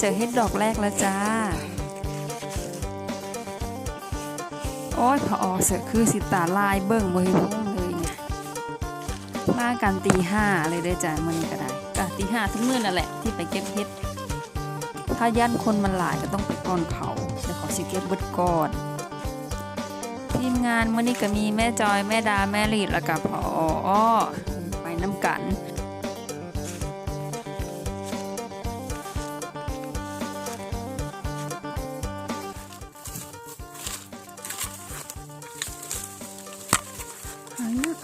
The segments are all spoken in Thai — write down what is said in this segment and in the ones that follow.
เจอเฮ็ดดอกแรกแล้วจ้า โอ้ยพออเสือคือสิตาลายเบิ่งบ่เห็นห้องเลยเนี่ยมากันตีห้าเลยเด้อจ้ามื้อนี้ก็ได้ก็ตีห้าทุกมื้อนั่นแหละที่ไปเก็บเฮ็ด ถ้ายันคนมันหลายก็ต้องไปก่อนเขาเดี๋ยวขอสิเก็บเบิดก่อนทีมงานมื้อนี้ก็มีแม่จอยแม่ดาแม่ลีดแล้วก็พออ้อไปน้ำกัน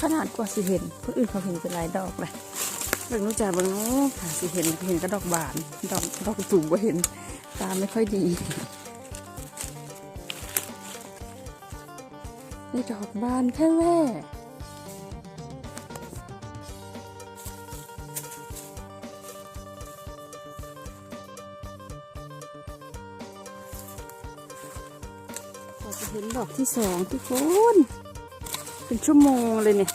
ขนาดกว่าสิเห็นคนอื่นเขาเห็นเป็นลายดอกเลยเบิ่งรู้จักเบิ่งโอ้หาสิเห็นเห็นก็ดอกบานดอกดอกสูงกว่าเห็น ตาไม่ค่อยดีนี่ดอกบานแค่แว่เราจะเห็นดอกที่สองทุกคน เป็นชั่วโมงเลยเนี่ย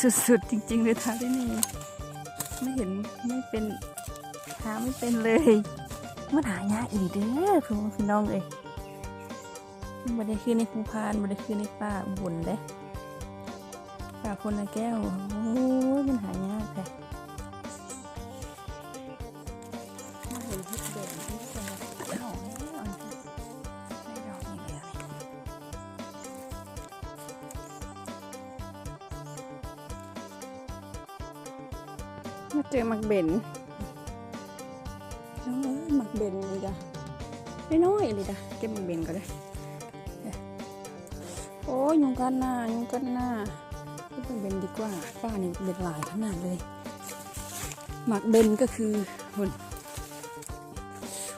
สุดๆ จริง ๆ เลยทาที่นี่ไม่เห็นไม่เป็นหาไม่เป็นเลยมันหายากอีกเด้อคือพี่น้องเอ้ยมันได้ขึ้นในภูพานบ่ได้ขึ้นในป่าบุญเด้ป่าคนละแก้วโอ้ยมันหายากแท้ มาเจอหมักเบนน้องเอ้ยหมักเบนเลยจ้ะไม่น้อยเลยจ้ะเก็บหมักเบนก็ได้เนี่ยโอ้ยยุงกันหน้ายุงกันหน้าเก็บหมักเบนดีกว่าป้านี่เบ็ดหลายขนาดเลยหมักเบนก็คือคน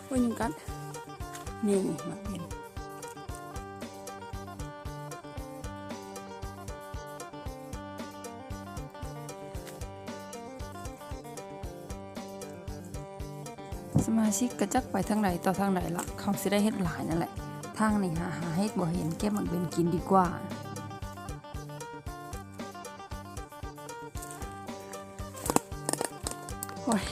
โอ้ยยุงกัดนี่หมักเบน มาชิกกระจักไปทางไหนต่อทางไหนละเขาสิได้เฮ็ดหลายนั่นแหละ ทางนี้หาหาเฮ็ดบ่เห็นเก็บมันเป็นกินดีกว่าโอ้ย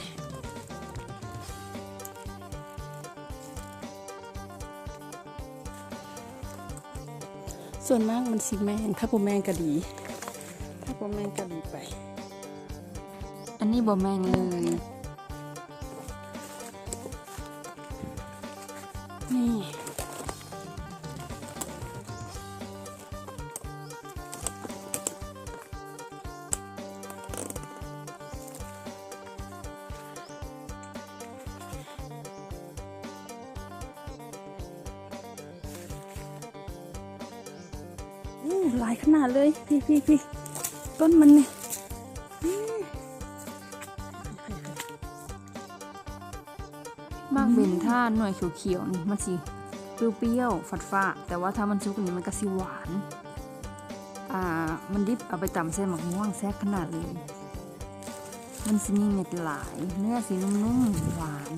ส่วนมากมันสิแมงถ้าบ่แมงก็ดี ถ้าบ่แมงก็ดีไป อันนี้บ่แมงเลย นี่ อู้หลายขนาดเลย พี่พี่พี่ต้นมันเนี่อื้ากเบนท่าหน่วยเขียวๆนี่มันสิเปรี้ยวๆฝัดฟ้าแต่ว่าถ้ามันสุกนี่มันก็สิหวาน อ่า มันดิบเอาไปตำใส่หมักม่วงแซ่บขนาดเลย มันสิมีเม็ดหลายเนื้อสีนุ่มๆหวาน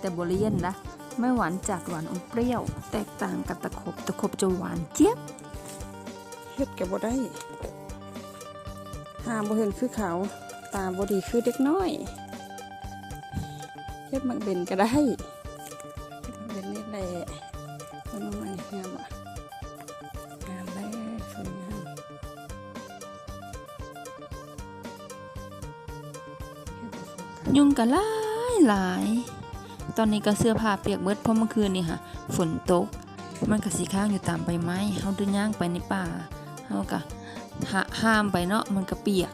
แต่บริเวณนะไม่หวานจัดหวานอมเปรี้ยว แตกต่างกับตะขบตะขบจะหวานเจี๊ยบเฮ็ดกับบ่ได้หาบ่เห็นคือเขาตาบ่ดีคือเด็กน้อยเฮ็ดมักเบนก็ได้ ยุ่งกัะหลายหลาย ตอนนี้ก็เสื้อผ้าเปียกเบิดเพราะเมื่อคืนนี่ค่ะ ฝนตก มันก็สีข้างอยู่ตามใบไม้เฮาเดินย่างไปในป่าเฮาก็ห้ามไปเนาะมันก็เปียก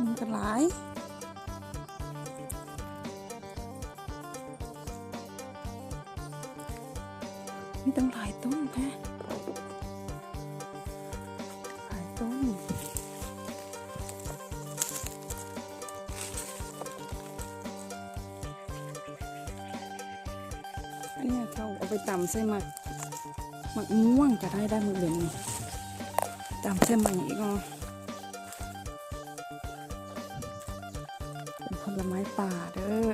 มันก็หลายมีตั้งหลายต้นแม่ ตำใส่หมักหมักม่วงจะได้ได้หมดเลยนี่ตำใส่หมักอีกอะเป็นผลไม้ป่าเด้อ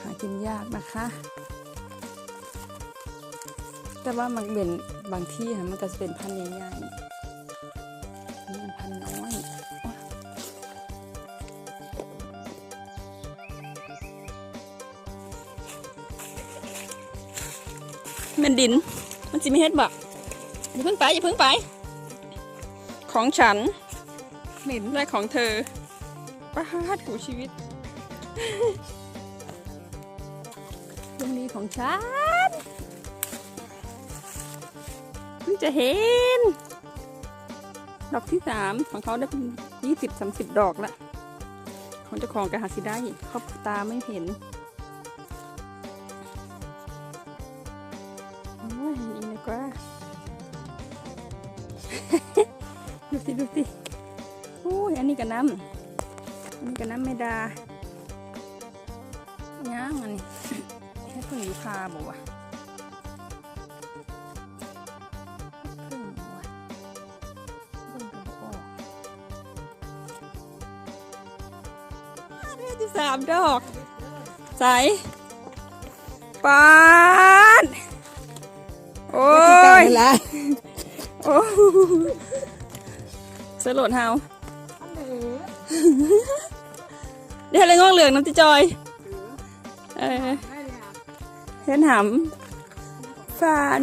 หากินยากนะคะ แต่ว่ามันเป็นบางที่ค่ะมันก็จะเป็นพันธุ์ใหญ่ๆ มันดิน มันจะไม่เฮ็ดบักอย่าเพิ่งไปอย่าเพิ่งไป ของฉันเหม็นและของเธอประหารกูชีวิตตรงนี้ของฉันเพิ่งจะเห็น ดอกที่สามของเขาได้เป็นยี่สิบสามสิบดอกละของเจ้าของกระหาสิได้ครอบตาไม่เห็น สิดูสิโอ้ยอันนี้กับน้ำอันนี้กับน้ำไม่ดาย่างอันนี้ให้เพิ่งอยู่คาบอกว่าเพิ่งบอกว่าเพิ่งก็บอกออกอ่าได้ที่สามดอกใสปานโอ้ยโอ้ สลดเฮาเดี๋ยวอะไรงอกเหลืองน้ำจิจอยเออเห็นหำฟาน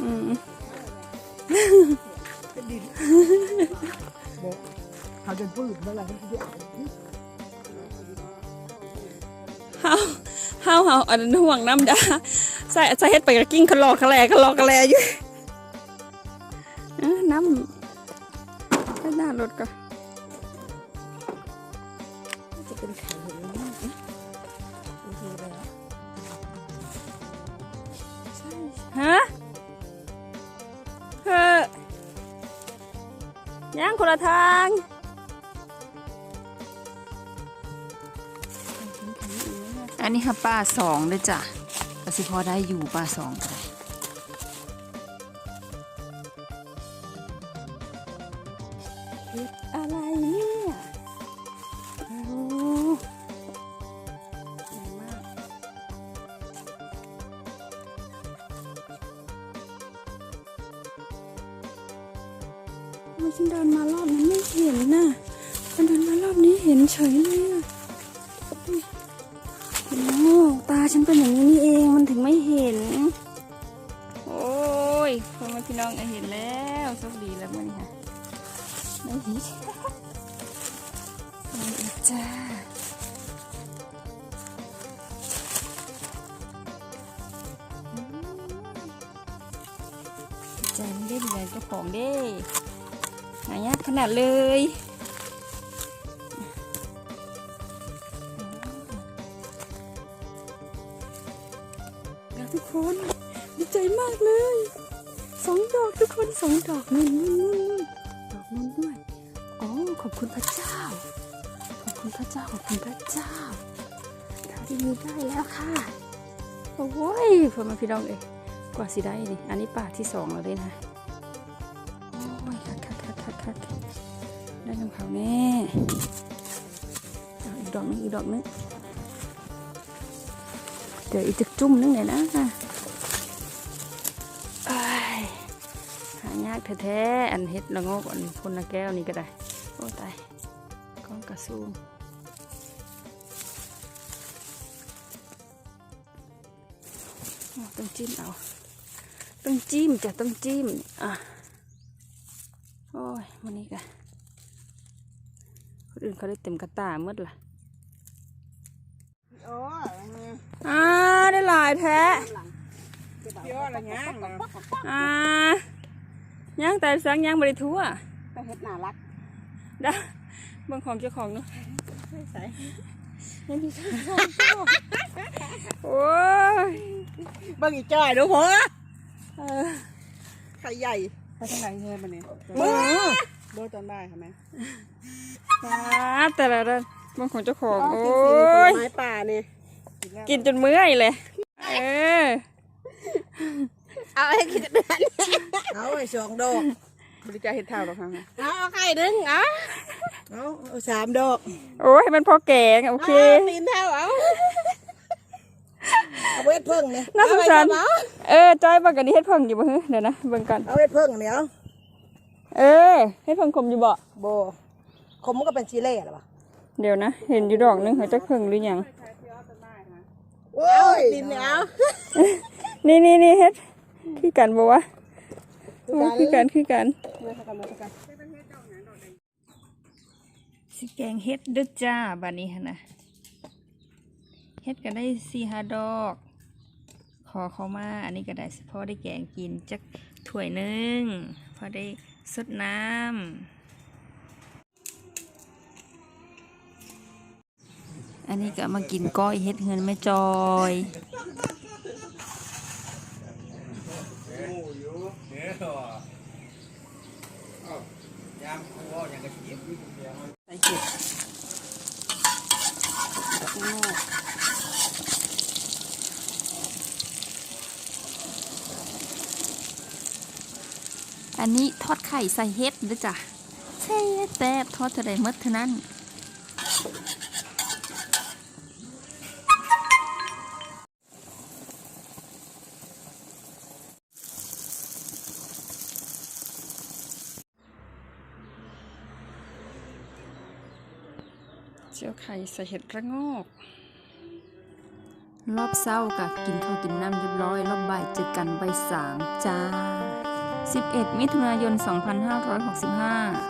อืมเขาจะปืดเมื่อไหร่ที่จะเฮาเฮาเฮาอันนั้นห่วงน้ำดาใส่ใส่เฮ็ดไปกระกิ้งขะลอกขะแลขะลอกขะแลอยู่ ห้หน้ารถก่อนจะเป็นไข่เห็นไหมเนี่ยดูดูแล้วใช่ฮะเฮ้อย่างคนละทางอันนี้ค่ะป้าสองเลยจ้ะกสิพอได้อยู่ป้าสองเล เห็นเฉยเลยอะโอ้ตาฉันเป็นอย่างนี้นี่เองมันถึงไม่เห็น โอ้ยพ่อแม่พี่น้องเห็นแล้วโชคดีแล้วมันค่ะไม่เห็นไม่เห็นจ้าอืมใจไม่ได้ดีใจเจ้าของเด้หายากขนาดเลย สองดอกนู่นนู่นดอกนู่นด้วยโอ้ขอบคุณพระเจ้า ขอบคุณพระเจ้าขอบคุณพระเจ้าเราที่มีได้แล้วค่ะ โอ้ยพอมาพี่น้องเอ้กว่าสิได้นี่อันนี้ป่าที่สองแล้วเลยนะโอ้ยคัดคัดคัดคัดคัดได้ของเขาแน่อีกดอกนึงอีกดอกนึงเดี๋ยวอีกจะจุ่มนึงเลยนะ แท้ๆอันเฮ็ดละโงกอันพ่นละแก้วนี่ก็ได้ โอ้ตายก้อนกระซูมโอ้ต้องจิ้มเอา ต้องจิ้มจ้ะต้องจิ้ม อะ โอ้ยวันนี้กันคนอื่นเขาได้เต็มกระตาหมดละโอ้อ่าได้หลายแท้เยอะอะไรเงี้ยอ่า ย่างแต่สังย่างบริทั่วไปเฮ็ดน่ารักได้เบิ่งของเจ้าของเนาะใส่ยังมีข้าวสองตัวโอ้ยเบิ่งอีจ้อยดูพอเออไข่ใหญ่ไปทางไหนเฮ้ยมันนี่มือโดยตอนได้ค่ะแม่มาแต่ละเรื่องมันของเจ้าของโอ้กินยไม้ป่านี่กินแล้วกินจนเมื่อยเลยเออ เอาให้กินเดือนเอาไอ้สองดอกบริจาคเห็ดเท่าหรอกค่ะแม่เอาเอาไข่ดึงเอาเอาเอาสามดอกโอ้ยให้มันพอแกงโอเคาตีนเท่าเอาเอาเวทเพิ่งเนี่ยน่าสงสารเอเออจอยเบิ่งกันนี่เฮ็ดเพิ่งอยู่บ่ฮึเดี๋ยวนะเบิ่งกันเอาเวทเพิ่งเดี๋ยวเออเฮ็ดเพิ่งคมอยู่บ่โบคมมันก็เป็นชีเล่หรอปะเดี๋ยวนะเห็นอยู่ดอกหนึงเขาจะเพิ่งหรือยังโอ้ยดินเนี่ยเอานี่นี่นี่เฮ็ด คือกันบ่วะโอ้คือกันคือกันเมื่อสักกันเมื่อสักกันสิแกงเฮ็ดเด้อจ้าบัดนี้นะเฮ็ดก็ได้สี่ห้าดอก ขอเขามาอันนี้ก็ได้สพอได้แกงกินจักถ้วยหนึงพอได้สดน้ำอันนี้ก็มากินก้อยเฮ็ดเฮือนแม่จอย ใส่เห็ดอกอันนี้ทอดไข่ใส่เฮ็ดด้อจ้ะใช่แซ่ทอดเท่าใดหมดเท่านั้น จียวไข่ใส่เห็ดระงอก รอบเศร้าก็กินข้าวกินน้ำเรียบร้อย รอบบ่ายเจอกันใบสามจ้า 11 มิถุนายน 2565